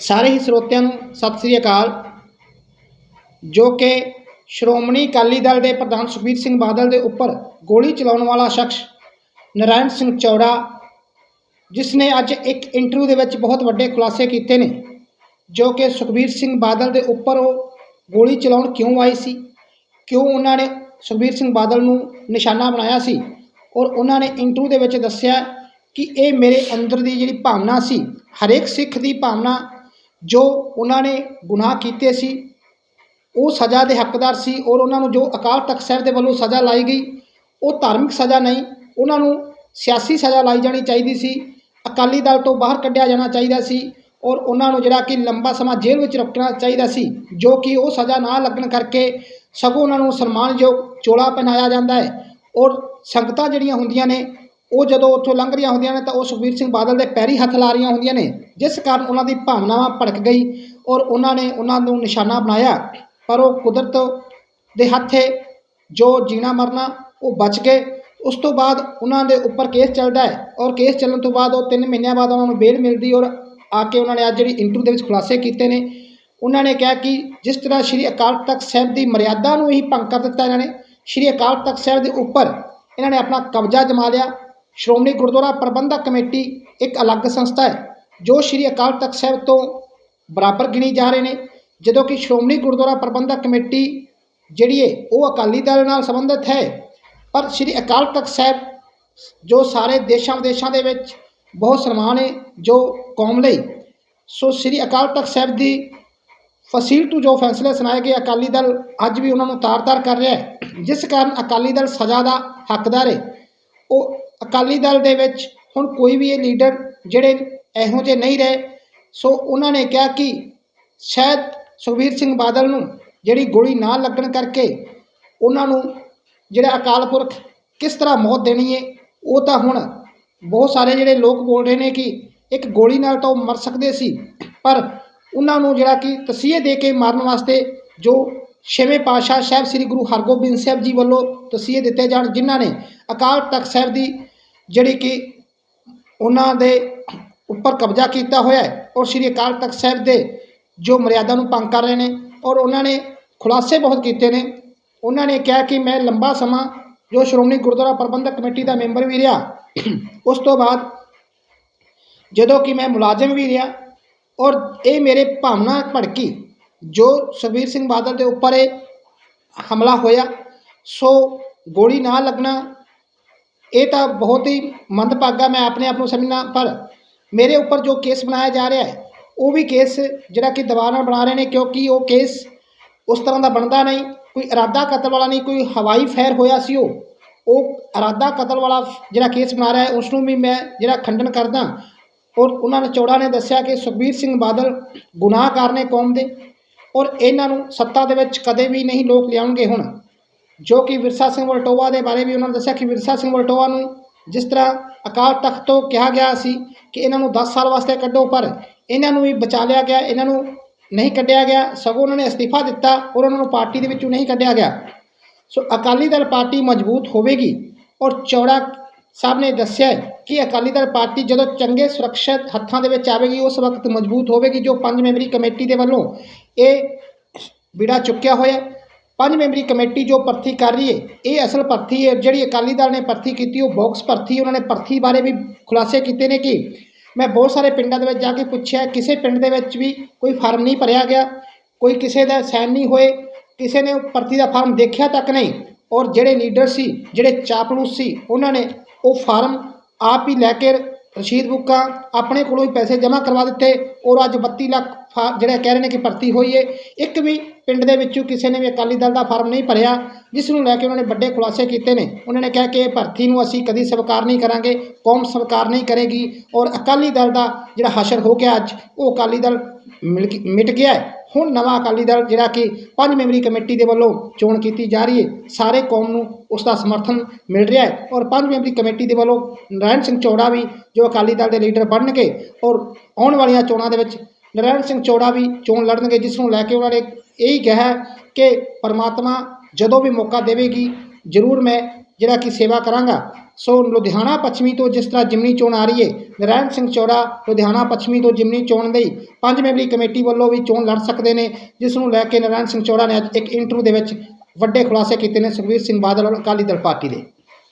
ਸਾਰੇ ਹੀ ਸਰੋਤਿਆਂ ਨੂੰ ਸਤਿ ਸ੍ਰੀ ਅਕਾਲ, ਜੋ ਕਿ ਸ਼੍ਰੋਮਣੀ ਅਕਾਲੀ ਦਲ ਦੇ ਪ੍ਰਧਾਨ ਸੁਖਬੀਰ ਸਿੰਘ ਬਾਦਲ ਦੇ ਉੱਪਰ ਗੋਲੀ ਚਲਾਉਣ ਵਾਲਾ ਸ਼ਖਸ ਨਰਾਇਣ ਸਿੰਘ ਚੌੜਾ, ਜਿਸ ਨੇ ਅੱਜ ਇੱਕ ਇੰਟਰਵਿਊ ਦੇ ਵਿੱਚ ਬਹੁਤ ਵੱਡੇ ਖੁਲਾਸੇ ਕੀਤੇ ਨੇ, ਜੋ ਕਿ ਸੁਖਬੀਰ ਸਿੰਘ ਬਾਦਲ ਦੇ ਉੱਪਰ ਉਹ ਗੋਲੀ ਚਲਾਉਣ ਕਿਉਂ ਆਈ ਸੀ, ਕਿਉਂ ਉਹਨਾਂ ਨੇ ਸੁਖਬੀਰ ਸਿੰਘ ਬਾਦਲ ਨੂੰ ਨਿਸ਼ਾਨਾ ਬਣਾਇਆ ਸੀ, ਔਰ ਉਹਨਾਂ ਨੇ ਇੰਟਰਵਿਊ ਦੇ ਵਿੱਚ ਦੱਸਿਆ ਕਿ ਇਹ ਮੇਰੇ ਅੰਦਰ ਦੀ ਜਿਹੜੀ ਭਾਵਨਾ ਸੀ, ਹਰੇਕ ਸਿੱਖ ਦੀ ਭਾਵਨਾ ਜੋ ਉਹਨਾਂ ਨੇ ਗੁਨਾਹ ਕੀਤੇ ਸੀ, ਉਹ ਸਜ਼ਾ ਦੇ ਹੱਕਦਾਰ ਸੀ ਔਰ ਉਹਨਾਂ ਨੂੰ ਜੋ ਅਕਾਲ ਤਖਤ ਸਾਹਿਬ ਦੇ ਵੱਲੋਂ ਸਜ਼ਾ ਲਾਈ ਗਈ, ਉਹ ਧਾਰਮਿਕ ਸਜ਼ਾ ਨਹੀਂ, ਉਹਨਾਂ ਨੂੰ ਸਿਆਸੀ ਸਜ਼ਾ ਲਾਈ ਜਾਣੀ ਚਾਹੀਦੀ ਸੀ, ਅਕਾਲੀ ਦਲ ਤੋਂ ਬਾਹਰ ਕੱਢਿਆ ਜਾਣਾ ਚਾਹੀਦਾ ਸੀ ਔਰ ਉਹਨਾਂ ਨੂੰ ਜਿਹੜਾ ਕਿ ਲੰਬਾ ਸਮਾਂ ਜੇਲ੍ਹ ਵਿੱਚ ਰੱਖਣਾ ਚਾਹੀਦਾ ਸੀ, ਜੋ ਕਿ ਉਹ ਸਜ਼ਾ ਨਾ ਲੱਗਣ ਕਰਕੇ ਸਗੋਂ ਉਹਨਾਂ ਨੂੰ ਸਨਮਾਨਯੋਗ ਚੋਲਾ ਪਹਿਨਾਇਆ ਜਾਂਦਾ ਹੈ ਔਰ ਸੰਗਤਾਂ ਜਿਹੜੀਆਂ ਹੁੰਦੀਆਂ ਨੇ ਉਹ ਜਦੋਂ ਉੱਥੋਂ ਲੰਘ ਰਹੀਆਂ ਹੁੰਦੀਆਂ ਨੇ ਤਾਂ ਉਹ ਸੁਖਬੀਰ ਸਿੰਘ ਬਾਦਲ ਦੇ ਪੈਰੀ ਹੱਥ ਲਾ ਰਹੀਆਂ ਹੁੰਦੀਆਂ ਨੇ, ਜਿਸ ਕਾਰਨ ਉਹਨਾਂ ਦੀ ਭਾਵਨਾਵਾਂ ਭੜਕ ਗਈ ਔਰ ਉਹਨਾਂ ਨੇ ਉਹਨਾਂ ਨੂੰ ਨਿਸ਼ਾਨਾ ਬਣਾਇਆ, ਪਰ ਉਹ ਕੁਦਰਤ ਦੇ ਹੱਥੇ ਜੋ ਜੀਣਾ ਮਰਨਾ ਉਹ ਬਚ ਗਏ। ਉਸ ਤੋਂ ਬਾਅਦ ਉਹਨਾਂ ਦੇ ਉੱਪਰ ਕੇਸ ਚੱਲਦਾ ਹੈ ਔਰ ਕੇਸ ਚੱਲਣ ਤੋਂ ਬਾਅਦ ਉਹ 3 ਮਹੀਨਿਆਂ ਬਾਅਦ ਉਹਨਾਂ ਨੂੰ ਬੇਲ ਮਿਲਦੀ ਔਰ ਆ ਕੇ ਉਹਨਾਂ ਨੇ ਅੱਜ ਜਿਹੜੀ ਇੰਟਰਵਿਊ ਦੇ ਵਿੱਚ ਖੁਲਾਸੇ ਕੀਤੇ ਨੇ, ਉਹਨਾਂ ਨੇ ਕਿਹਾ ਕਿ ਜਿਸ ਤਰ੍ਹਾਂ ਸ਼੍ਰੀ ਅਕਾਲ ਤਖਤ ਸਾਹਿਬ ਦੀ ਮਰਿਆਦਾ ਨੂੰ ਹੀ ਭੰਗ ਕਰ ਦਿੱਤਾ ਇਹਨਾਂ ਨੇ, ਸ਼੍ਰੀ ਅਕਾਲ ਤਖਤ ਸਾਹਿਬ ਦੇ ਉੱਪਰ ਇਹਨਾਂ ਨੇ ਆਪਣਾ ਕਬਜ਼ਾ ਜਮਾ ਲਿਆ ਸ਼੍ਰੋਮਣੀ ਗੁਰਦੁਆਰਾ ਪ੍ਰਬੰਧਕ ਕਮੇਟੀ ਇੱਕ ਅਲੱਗ ਸੰਸਥਾ ਹੈ, ਜੋ ਸ਼੍ਰੀ ਅਕਾਲ ਤਖਤ ਸਾਹਿਬ ਤੋਂ ਬਰਾਬਰ ਗਿਣੀ ਜਾ ਰਹੇ ਨੇ। ਜਦੋਂ ਕਿ ਸ਼੍ਰੋਮਣੀ ਗੁਰਦੁਆਰਾ ਪ੍ਰਬੰਧਕ ਕਮੇਟੀ ਜਿਹੜੀ ਹੈ, ਉਹ ਅਕਾਲੀ ਦਲ ਨਾਲ ਸੰਬੰਧਿਤ ਹੈ, ਪਰ ਸ਼੍ਰੀ ਅਕਾਲ ਤਖਤ ਸਾਹਿਬ ਜੋ ਸਾਰੇ ਦੇਸ਼ਾਂ ਵਿਦੇਸ਼ਾਂ ਦੇ ਵਿੱਚ ਬਹੁਤ ਸਨਮਾਨ ਹੈ, ਜੋ ਕੌਮ ਲਈ। ਸੋ ਸ਼੍ਰੀ ਅਕਾਲ ਤਖਤ ਸਾਹਿਬ ਦੀ ਫਸੀਲ ਤੋਂ ਜੋ ਫੈਸਲੇ ਸੁਣਾਏ ਗਏ ਅਕਾਲੀ ਦਲ, ਅੱਜ ਵੀ ਉਹਨਾਂ ਨੂੰ ਤਾਰ-ਤਾਰ ਕਰ ਰਿਹਾ ਹੈ, ਜਿਸ ਕਾਰਨ ਅਕਾਲੀ ਦਲ ਸਜ਼ਾ ਦਾ ਹੱਕਦਾਰ ਹੈ। ਉਹ ਅਕਾਲੀ ਦਲ ਦੇ ਵਿੱਚ ਹੁਣ ਕੋਈ ਵੀ ਇਹ ਲੀਡਰ ਜਿਹੜੇ ਇਹੋ ਜਿਹੇ ਨਹੀਂ ਰਹੇ, ਸੋ ਉਹਨਾਂ ਨੇ ਕਿਹਾ ਕਿ ਸ਼ਾਇਦ ਸੁਖਬੀਰ ਸਿੰਘ ਬਾਦਲ ਨੂੰ ਜਿਹੜੀ ਗੋਲੀ ਨਾ ਲੱਗਣ ਕਰਕੇ ਉਹਨਾਂ ਨੂੰ ਜਿਹੜਾ ਅਕਾਲ ਪੁਰਖ ਕਿਸ ਤਰ੍ਹਾਂ ਮੌਤ ਦੇਣੀ ਹੈ ਉਹ ਤਾਂ ਹੁਣ ਬਹੁਤ ਸਾਰੇ ਜਿਹੜੇ ਲੋਕ ਬੋਲ ਰਹੇ ਨੇ ਕਿ ਇੱਕ ਗੋਲੀ ਨਾਲ ਤਾਂ ਉਹ ਮਰ ਸਕਦੇ ਸੀ, ਪਰ ਉਹਨਾਂ ਨੂੰ ਜਿਹੜਾ ਕਿ ਤਸੀਹੇ ਦੇ ਕੇ ਮਾਰਨ ਵਾਸਤੇ ਜੋ ਛੇਵੇਂ ਪਾਤਸ਼ਾਹ ਸਾਹਿਬ ਸ੍ਰੀ ਗੁਰੂ ਹਰਗੋਬਿੰਦ ਸਾਹਿਬ ਜੀ ਵੱਲੋਂ ਤਸੀਹੇ ਦਿੱਤੇ ਜਾਣ, ਜਿਨ੍ਹਾਂ ਨੇ ਅਕਾਲ ਤਖਤ ਸਾਹਿਬ ਦੀ ਜਿਹੜੀ ਕਿ ਉਹਨਾਂ ਦੇ ਉੱਪਰ ਕਬਜ਼ਾ ਕੀਤਾ ਹੋਇਆ ਹੈ ਔਰ ਸ੍ਰੀ ਅਕਾਲ ਤਖਤ ਸਾਹਿਬ ਦੇ ਜੋ ਮਰਿਆਦਾ ਨੂੰ ਭੰਗ ਕਰ ਰਹੇ ਨੇ ਔਰ ਉਹਨਾਂ ਨੇ ਖੁਲਾਸੇ ਬਹੁਤ ਕੀਤੇ ਨੇ। ਉਹਨਾਂ ਨੇ ਕਿਹਾ ਕਿ ਮੈਂ ਲੰਬਾ ਸਮਾਂ ਜੋ ਸ਼੍ਰੋਮਣੀ ਗੁਰਦੁਆਰਾ ਪ੍ਰਬੰਧਕ ਕਮੇਟੀ ਦਾ ਮੈਂਬਰ ਵੀ ਰਿਹਾ, ਉਸ ਤੋਂ ਬਾਅਦ ਜਦੋਂ ਕਿ ਮੈਂ ਮੁਲਾਜ਼ਮ ਵੀ ਰਿਹਾ ਔਰ ਇਹ ਮੇਰੇ ਭਾਵਨਾ ਭੜਕੀ ਜੋ ਸੁਖਬੀਰ ਸਿੰਘ ਬਾਦਲ ਦੇ ਉੱਪਰ ਇਹ ਹਮਲਾ ਹੋਇਆ, ਸੋ ਗੋਲੀ ਨਾ ਲੱਗਣਾ ਇਹ ਤਾਂ ਬਹੁਤ ਹੀ ਮੰਦਭਾਗਾ ਮੈਂ ਆਪਣੇ ਆਪ ਨੂੰ ਸਮਝਣਾ ਪਰ ਮੇਰੇ ਉੱਪਰ ਜੋ ਕੇਸ ਬਣਾਇਆ ਜਾ ਰਿਹਾ ਹੈ, ਉਹ ਵੀ ਕੇਸ ਜਿਹੜਾ ਕਿ ਦਬਾਅ ਨਾਲ ਬਣਾ ਰਹੇ ਨੇ, ਕਿਉਂਕਿ ਉਹ ਕੇਸ ਉਸ ਤਰ੍ਹਾਂ ਦਾ ਬਣਦਾ ਨਹੀਂ। ਕੋਈ ਇਰਾਦਾ ਕਤਲ ਵਾਲਾ ਨਹੀਂ, ਕੋਈ ਹਵਾਈ ਫੈਰ ਹੋਇਆ ਸੀ ਉਹ ਉਹ ਇਰਾਦਾ ਕਤਲ ਵਾਲਾ ਜਿਹੜਾ ਕੇਸ ਬਣਾ ਰਿਹਾ ਹੈ ਉਸ ਨੂੰ ਵੀ ਮੈਂ ਜਿਹੜਾ ਖੰਡਨ ਕਰਦਾ। ਔਰ ਉਹਨਾਂ ਨੇ ਚੌੜਾ ਨੇ ਦੱਸਿਆ ਕਿ ਸੁਖਬੀਰ ਸਿੰਘ ਬਾਦਲ ਗੁਨਾਹਗਾਰ ਨੇ ਕੌਮ ਦੇ, ਔਰ ਇਹਨਾਂ ਨੂੰ ਸੱਤਾ ਦੇ ਵਿੱਚ ਕਦੇ ਵੀ ਨਹੀਂ ਲੋਕ ਲਿਆਉਣਗੇ ਹੁਣ। ਜੋ ਕਿ ਵਿਰਸਾ ਸਿੰਘ ਵਲਟੋਆ ਦੇ ਬਾਰੇ ਵੀ ਉਹਨਾਂ ਨੇ ਦੱਸਿਆ ਕਿ ਵਿਰਸਾ ਸਿੰਘ ਵਲਟੋਆ ਨੂੰ ਜਿਸ ਤਰ੍ਹਾਂ ਅਕਾਲ ਤਖਤ ਤੋਂ ਕਿਹਾ ਗਿਆ ਸੀ ਕਿ ਇਹਨਾਂ ਨੂੰ 10 ਸਾਲ ਵਾਸਤੇ ਕੱਢੋ, ਪਰ ਇਹਨਾਂ ਨੂੰ ਵੀ ਬਚਾ ਲਿਆ ਗਿਆ, ਇਹਨਾਂ ਨੂੰ ਨਹੀਂ ਕੱਢਿਆ ਗਿਆ, ਸਗੋਂ ਉਹਨਾਂ ਨੇ ਅਸਤੀਫਾ ਦਿੱਤਾ ਔਰ ਉਹਨਾਂ ਨੂੰ ਪਾਰਟੀ ਦੇ ਵਿੱਚੋਂ ਨਹੀਂ ਕੱਢਿਆ ਗਿਆ। ਸੋ ਅਕਾਲੀ ਦਲ ਪਾਰਟੀ ਮਜ਼ਬੂਤ ਹੋਵੇਗੀ ਔਰ ਚੌੜਾ ਸਾਹਿਬ ਨੇ ਦੱਸਿਆ ਕਿ ਅਕਾਲੀ ਦਲ ਪਾਰਟੀ ਜਦੋਂ ਚੰਗੇ ਸੁਰੱਖਿਅਤ ਹੱਥਾਂ ਦੇ ਵਿੱਚ ਆਵੇਗੀ, ਉਸ ਵਕਤ ਮਜ਼ਬੂਤ ਹੋਵੇਗੀ, ਜੋ ਪੰਜ ਮੈਂਬਰੀ ਕਮੇਟੀ ਦੇ ਵੱਲੋਂ ਇਹ ਬਿੜਾ ਚੁੱਕਿਆ ਹੋਇਆ। ਪੰਜ ਮੈਂਬਰੀ ਕਮੇਟੀ ਜੋ ਭਰਤੀ ਕਰ ਰਹੀ ਹੈ, ਇਹ ਅਸਲ ਭਰਤੀ ਹੈ, ਜਿਹੜੀ ਅਕਾਲੀ ਦਲ ਨੇ ਭਰਤੀ ਕੀਤੀ, ਉਹ ਬਾਕਸ ਭਰਤੀ ਉਹਨਾਂ ਨੇ ਭਰਤੀ ਬਾਰੇ ਵੀ ਖੁਲਾਸੇ ਕੀਤੇ ਨੇ ਕਿ ਮੈਂ ਬਹੁਤ ਸਾਰੇ ਪਿੰਡਾਂ ਦੇ ਵਿੱਚ ਜਾ ਕੇ ਪੁੱਛਿਆ, ਕਿਸੇ ਪਿੰਡ ਦੇ ਵਿੱਚ ਵੀ ਕੋਈ ਫਾਰਮ ਨਹੀਂ ਭਰਿਆ ਗਿਆ, ਕੋਈ ਕਿਸੇ ਦਾ ਸਾਈਨ ਨਹੀਂ ਹੋਏ, ਕਿਸੇ ਨੇ ਭਰਤੀ ਦਾ ਫਾਰਮ ਦੇਖਿਆ ਤੱਕ ਨਹੀਂ, ਔਰ ਜਿਹੜੇ ਲੀਡਰ ਸੀ, ਜਿਹੜੇ ਚਾਪਲੂਸ ਸੀ, ਉਹਨਾਂ ਨੇ ਉਹ ਫਾਰਮ ਆਪ ਹੀ ਲੈ ਕੇ ਰਸੀਦ ਬੁੱਕਾਂ ਆਪਣੇ ਕੋਲੋਂ ਹੀ ਪੈਸੇ ਜਮ੍ਹਾਂ ਕਰਵਾ ਦਿੱਤੇ, ਔਰ ਅੱਜ 32 ਲੱਖ ਫਾ, ਜਿਹੜੇ ਕਹਿ ਰਹੇ ਨੇ ਕਿ ਭਰਤੀ ਹੋਈ ਹੈ, ਇੱਕ ਵੀ ਪਿੰਡ ਦੇ ਵਿੱਚੋਂ ਕਿਸੇ ਨੇ ਵੀ ਅਕਾਲੀ ਦਲ ਦਾ ਫਾਰਮ ਨਹੀਂ ਭਰਿਆ, ਜਿਸ ਨੂੰ ਲੈ ਕੇ ਉਹਨਾਂ ਨੇ ਵੱਡੇ ਖੁਲਾਸੇ ਕੀਤੇ ਨੇ। ਉਹਨਾਂ ਨੇ ਕਿਹਾ ਕਿ ਇਹ ਭਰਤੀ ਨੂੰ ਅਸੀਂ ਕਦੀ ਸਵੀਕਾਰ ਨਹੀਂ ਕਰਾਂਗੇ, ਕੌਮ ਸਵੀਕਾਰ ਨਹੀਂ ਕਰੇਗੀ ਔਰ ਅਕਾਲੀ ਦਲ ਦਾ ਜਿਹੜਾ ਹਸ਼ਰ ਹੋ ਗਿਆ ਅੱਜ, ਉਹ ਅਕਾਲੀ ਦਲ ਮਿਲ ਮਿਟ ਗਿਆ ਹੈ। ਹੁਣ ਨਵਾਂ ਅਕਾਲੀ ਦਲ ਜਿਹੜਾ ਕਿ ਪੰਜ ਮੈਂਬਰੀ ਕਮੇਟੀ ਦੇ ਵੱਲੋਂ ਚੋਣ ਕੀਤੀ ਜਾ ਰਹੀ ਹੈ। ਸਾਰੇ ਕੌਮ ਨੂੰ ਉਸ ਦਾ ਸਮਰਥਨ ਮਿਲ ਰਿਹਾ ਹੈ ਔਰ ਪੰਜ ਮੈਂਬਰੀ ਕਮੇਟੀ ਦੇ ਵੱਲੋਂ ਨਰਾਇਣ ਸਿੰਘ ਚੌੜਾ ਵੀ ਜੋ ਅਕਾਲੀ ਦਲ ਦੇ ਲੀਡਰ ਬਣਨਗੇ ਔਰ ਆਉਣ ਵਾਲੀਆਂ ਚੋਣਾਂ ਦੇ ਵਿੱਚ ਨਰਾਇਣ ਸਿੰਘ ਚੌੜਾ ਵੀ ਚੋਣ ਲੜਨਗੇ, ਜਿਸ ਨੂੰ ਲੈ ਕੇ ਉਹਨਾਂ ਨੇ ਇਹੀ ਕਿਹਾ ਕਿ ਪਰਮਾਤਮਾ ਜਦੋਂ ਵੀ ਮੌਕਾ ਦੇਵੇਗੀ, ਜ਼ਰੂਰ ਮੈਂ ਜਿਹੜਾ ਕਿ ਸੇਵਾ ਕਰਾਂਗਾ। ਸੋ ਲੁਧਿਆਣਾ ਪੱਛਮੀ ਤੋਂ ਜਿਸ ਤਰ੍ਹਾਂ ਜਿਮਨੀ ਚੋਣ ਆ ਰਹੀ ਹੈ ਨਰਾਇਣ ਸਿੰਘ ਚੌੜਾ ਲੁਧਿਆਣਾ ਪੱਛਮੀ ਤੋਂ ਜਿਮਨੀ ਚੋਣ ਲਈ ਪੰਜ ਮੈਂਬਰੀ ਕਮੇਟੀ ਵੱਲੋਂ ਵੀ ਚੋਣ ਲੜ ਸਕਦੇ ਨੇ, ਜਿਸ ਨੂੰ ਲੈ ਕੇ ਨਰਾਇਣ ਸਿੰਘ ਚੌੜਾ ਨੇ ਅੱਜ ਇੱਕ ਇੰਟਰਵਿਊ ਦੇ ਵਿੱਚ ਵੱਡੇ ਖੁਲਾਸੇ ਕੀਤੇ ਨੇ ਸੁਖਬੀਰ ਸਿੰਘ ਬਾਦਲ ਔਰ ਅਕਾਲੀ ਦਲ ਪਾਰਟੀ ਦੇ।